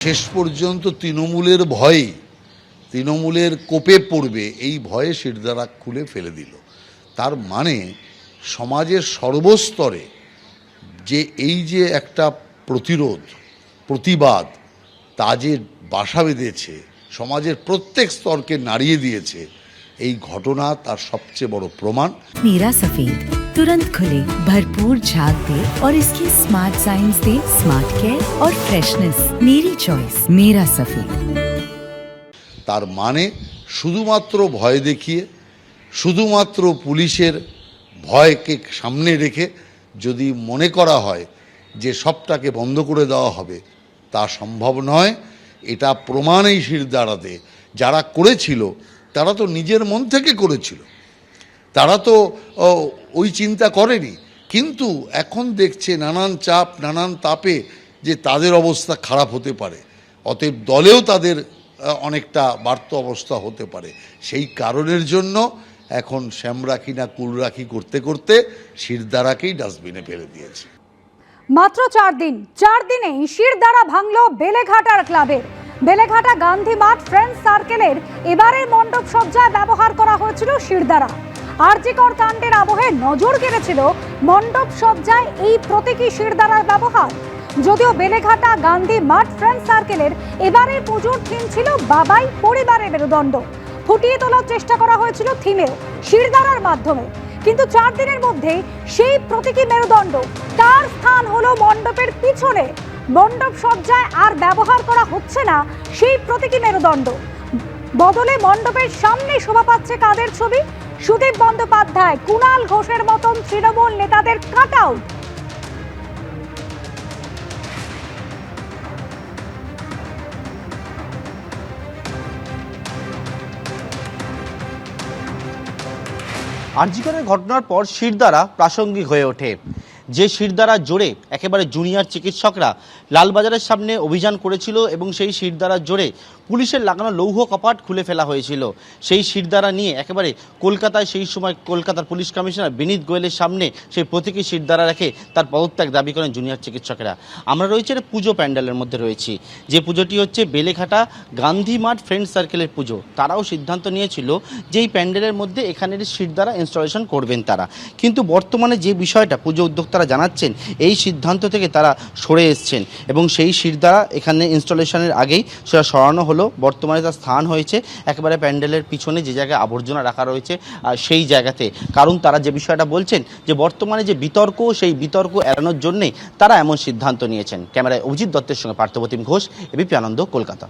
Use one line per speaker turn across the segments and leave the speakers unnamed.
শেষ পর্যন্ত তৃণমূলের ভয়ে, তৃণমূলের কোপে পড়বে, এই ভয়ে শিরদারাক খুলে ফেলে দিল। তার মানে সমাজের সর্বস্তরে যে এই যে একটা প্রতিরোধ, প্রতিবাদ, তা যে বাসা বেঁধেছে, সমাজের প্রত্যেক স্তরকে নাড়িয়ে দিয়েছে, এই ঘটনা তার সবচেয়ে বড় প্রমাণ।
মীরা সফিদ तुरंत खुले भरपूर झाग दे और इसकी स्मार्ट साइंस दे स्मार्ट केयर और फ्रेशनेस मेरी चॉइस मेरा सफेद
তার মানে শুধুমাত্র ভয় দেখিয়ে শুধুমাত্র পুলিশের ভয়কে সামনে রেখে যদি মনে করা হয় যে সবটাকে বন্ধ করে দেওয়া হবে তা সম্ভব নয় এটা প্রমাণেই শির দাঁড়াতে যারা করেছিল তারা তো নিজের মন থেকে করেছিল তারা তো ওই চিন্তা করেনি। কিন্তু এখন দেখছে নানান চাপ, নানান তাপে যে তাদের অবস্থা খারাপ হতে পারে। অতএব দলেও তাদের অনেকটা বার্ত অবস্থা হতে পারে। সেই কারণের জন্য এখন শ্যামরাখি না কুলরাখি করতে করতে শিরদারাকেই ডাস্টবিনে ফেলে দিয়েছে।
মাত্র চার দিন, চার দিনেই শিরদাঁড়া ভাঙল বেলেঘাটার ক্লাবের বেলেঘাটা গান্ধী মাঠ ফ্রেন্ডস সার্কেলের এবারের মণ্ডপ সজ্জায় ব্যবহার করা হয়েছিল শিরদাঁড়া। আরজিকর কাণ্ডের আবহে নজর কেড়েছিল মণ্ডপ সজ্জায় এই প্রতীকী শিরদাঁড়ার ব্যবহার। যদিও বেলেঘাটা, গান্ধী মাঠ ফ্রেন্ডস সার্কেলের এবারের পুজোর থিম ছিল বাবাই পরিবারের মেরুদণ্ড। ফুটিয়ে তোলার চেষ্টা করা হয়েছিল থিমেও, শিরদাঁড়ার মাধ্যমে। কিন্তু চার দিনের মধ্যে সেই প্রতীকী মেরুদণ্ড তার স্থান হলো মণ্ডপের পিছনে? মণ্ডপ সজ্জায় আর ব্যবহার করা হচ্ছে না সেই প্রতীকী মেরুদণ্ড। বদলে মণ্ডপের সামনে শোভা পাচ্ছে কাদের ছবি? সুদীপ বন্দ্যোপাধ্যায়, কুণাল ঘোষের মতন তৃণমূল নেতাদের কাট আউট
আরজিকরের ঘটনার পর শিরদাঁড়া প্রাসঙ্গিক হয়ে ওঠে। যে শিরদাঁড়া জোরে একেবারে জুনিয়র চিকিৎসকরা লালবাজারের সামনে অভিযান করেছিল এবং সেই শিরদাঁড়া জোরে পুলিশের লাগানো লৌহ কপাট খুলে ফেলা হয়েছিল। সেই শিরদাঁড়া নিয়ে একেবারে কলকাতায় সেই সময় কলকাতার পুলিশ কমিশনার বিনীত গোয়েলের সামনে সেই প্রতীকী শিরদাঁড়া রেখে তার পদত্যাগ দাবি করেন জুনিয়র চিকিৎসকেরা। আমরা রয়েছে একটা পুজো প্যান্ডেলের মধ্যে রয়েছি। যে পুজোটি হচ্ছে বেলেঘাটা গান্ধী মাঠ ফ্রেন্ড সার্কেলের পুজো। তারাও সিদ্ধান্ত নিয়েছিল যে এই প্যান্ডেলের মধ্যে এখানের শিরদাঁড়া ইনস্টলেশন করবেন তারা। কিন্তু বর্তমানে যে বিষয়টা পুজো উদ্যোক্তারা জানাচ্ছেন, এই সিদ্ধান্ত থেকে তারা সরে এসছেন এবং সেই শিরদাঁড়া এখানে ইনস্টলেশনের আগেই সেটা সরানো হলো। বর্তমানে তার স্থান হয়েছে একেবারে প্যান্ডেলের পিছনে যে জায়গায় আবর্জনা রাখা রয়েছে সেই জায়গাতে। কারণ তারা যে বিষয়টা বলছেন যে বর্তমানে যে বিতর্ক, সেই বিতর্ক এড়ানোর জন্যেই তারা এমন সিদ্ধান্ত নিয়েছেন। ক্যামেরায় অভিজিৎ দত্তের সঙ্গে পার্থপ্রতিম ঘোষ এবিপি আনন্দ, কলকাতা।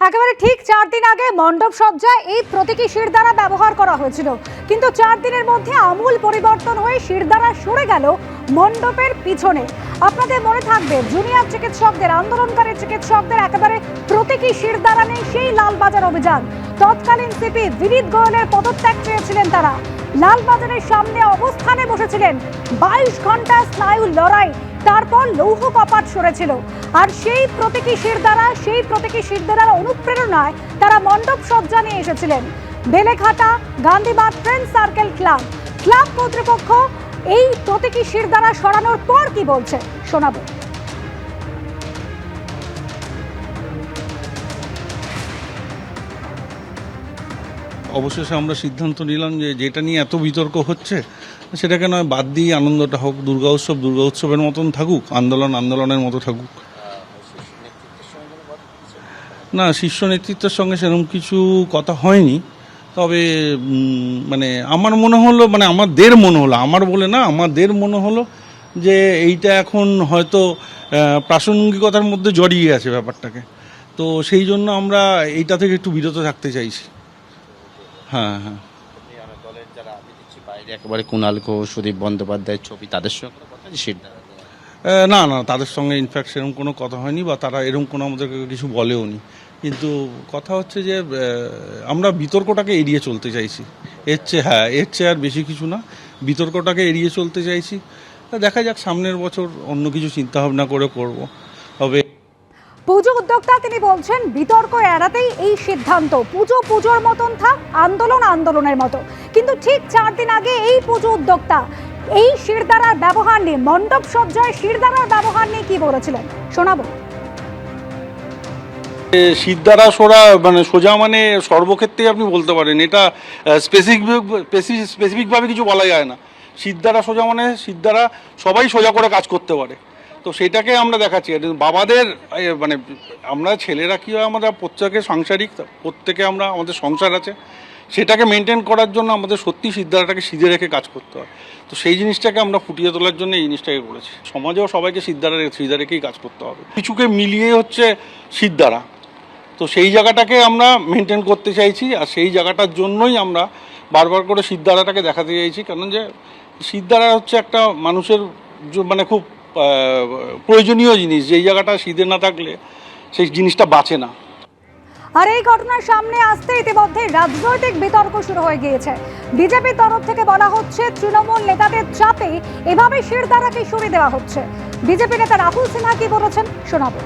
একেবারে ঠিক চার দিন আগে মণ্ডপ সজ্জায় এই প্রতীকী শিরদাঁড়া ব্যবহার করা হয়েছিল। কিন্তু চার দিনের মধ্যে আমূল পরিবর্তন হয়ে শিরদাঁড়া সরে গেল মণ্ডপের পিছনে। আপনাদের মনে থাকবে, জুনিয়র চিকিৎসকদের, আন্দোলনকারী চিকিৎসকদের একেবারে প্রতীকী শিরদাঁড়া নেই সেই লালবাজার অভিযান। তৎকালীন সিপি বিনীত গোয়েলের পদত্যাগ চেয়েছিলেন তারা। লালবাজারের সামনে অবস্থানে বসেছিলেন। বাইশ ঘণ্টা স্নায়ু লড়াই। তারপর লৌহ কপাট সরেছিল। আর সেই প্রতীকী শির দ্বারা, সেই প্রতীকী শির দ্বারার অনুপ্রেরণায় তারা মণ্ডপ সজ্জা নিয়ে এসেছিলেন। Beleghata, Gandhibad friend circle club. Club কর্তৃপক্ষ এই প্রতীকী শির দ্বারা সরানোর পর কি বলছে? শোনাবো।
অবশেষে আমরা সিদ্ধান্ত নিলাম যে যেটা নিয়ে এত বিতর্ক হচ্ছে, সেটাকে নয়, বাদ দিয়ে আনন্দটা হোক, দুর্গা উৎসব, দুর্গা উৎসবের মতন থাকুক, আন্দোলন আন্দোলনের মতো থাকুক। না, শীর্ষ নেতৃত্বের সঙ্গে সেরকম কিছু কথা হয়নি, তবে মানে আমার মনে হলো মানে আমাদের মনে হলো, আমার বলে না, আমাদের মনে হলো যে এইটা এখন হয়তো প্রাসঙ্গিকতার মধ্যে জড়িয়ে আছে ব্যাপারটাকে। তো সেই জন্য আমরা এইটা থেকে একটু বিরত থাকতে চাইছি। হ্যাঁ হ্যাঁ।
দলের যারা আমি দেখছি বাইরে একেবারে কুণাল ঘোষ সুদীপ বন্দ্যোপাধ্যায়ের ছবি তাদের সঙ্গে কথা
না না তাদের সঙ্গে ইনফ্যাক্ট সেরকম কোনো কথা হয়নি বা তারা এরকম কোনো আমাদেরকে কিছু বলেও নি। কিন্তু কথা হচ্ছে যে আমরা বিতর্কটাকে এড়িয়ে চলতে চাইছি। এর চেয়ে হ্যাঁ এর চেয়ে আর বেশি কিছু না। বিতর্কটাকে এড়িয়ে চলতে চাইছি। দেখা যাক সামনের বছর অন্য কিছু চিন্তা ভাবনা করে করব।
পুজো উদ্যোক্তা তিনি বলছেন, বিতর্ক এড়াতেই এই সিদ্ধান্ত। পুজো পুজোর মতন থাক, আন্দোলন আন্দোলনের মতো। কিন্তু ঠিক চার দিন আগে এই পুজো উদ্যোক্তা, এই শিরদারার ব্যবহার নিয়ে, মণ্ডপ সজ্জায় শিরদারার ব্যবহার নিয়ে কি বলেছিলেন? শোনাবো।
সিদ্ধারা সোরা মানে সোজা মানে সর্বক্ষেত্রেই আপনি বলতে পারেন, এটা স্পেসিফিক স্পেসিফিকভাবে কিছু বলা যায় না। সিদ্ধারা সোজা মানে সিদ্ধারা সবাই সোজা করে কাজ করতে পারে। তো সেটাকে আমরা দেখাচ্ছি। বাবাদের মানে আমরা ছেলেরা কী হয় আমরা প্রত্যেকে সাংসারিক, প্রত্যেকে আমরা, আমাদের সংসার আছে। সেটাকে মেনটেন করার জন্য আমাদের সত্যি সিদ্ধারাটাকে সিধে রেখে কাজ করতে হয়। তো সেই জিনিসটাকে আমরা ফুটিয়ে তোলার জন্য এই জিনিসটাকে করেছি। সমাজেও সবাইকে সিদ্ধারা সিধে রেখেই কাজ করতে হবে। কিছুকে মিলিয়ে হচ্ছে সিদ্ধারা। তো সেই জায়গাটাকে আমরা মেনটেন করতে চাইছি, আর সেই জায়গাটার জন্যই আমরা বারবার করে সিদ্ধারাটাকে দেখাতে চাইছি। কারণ যে, সিদ্ধারা হচ্ছে একটা মানুষের মানে খুব প্রয়োজনীয় জিনিস যেই জায়গাটা শীতে না থাকলে সেই জিনিসটা বাঁচে না।
আর এই ঘটনার সামনে আসতে ইতিমধ্যে রাজনৈতিক বিতর্ক শুরু হয়ে গিয়েছে। বিজেপির তরফ থেকে বলা হচ্ছে, তৃণমূল নেতাদের চাপে এভাবে শিরদারাকে সরিয়ে দেওয়া হচ্ছে। বিজেপি নেতা রাহুল সিনহা কি বলেছেন শোনাবো।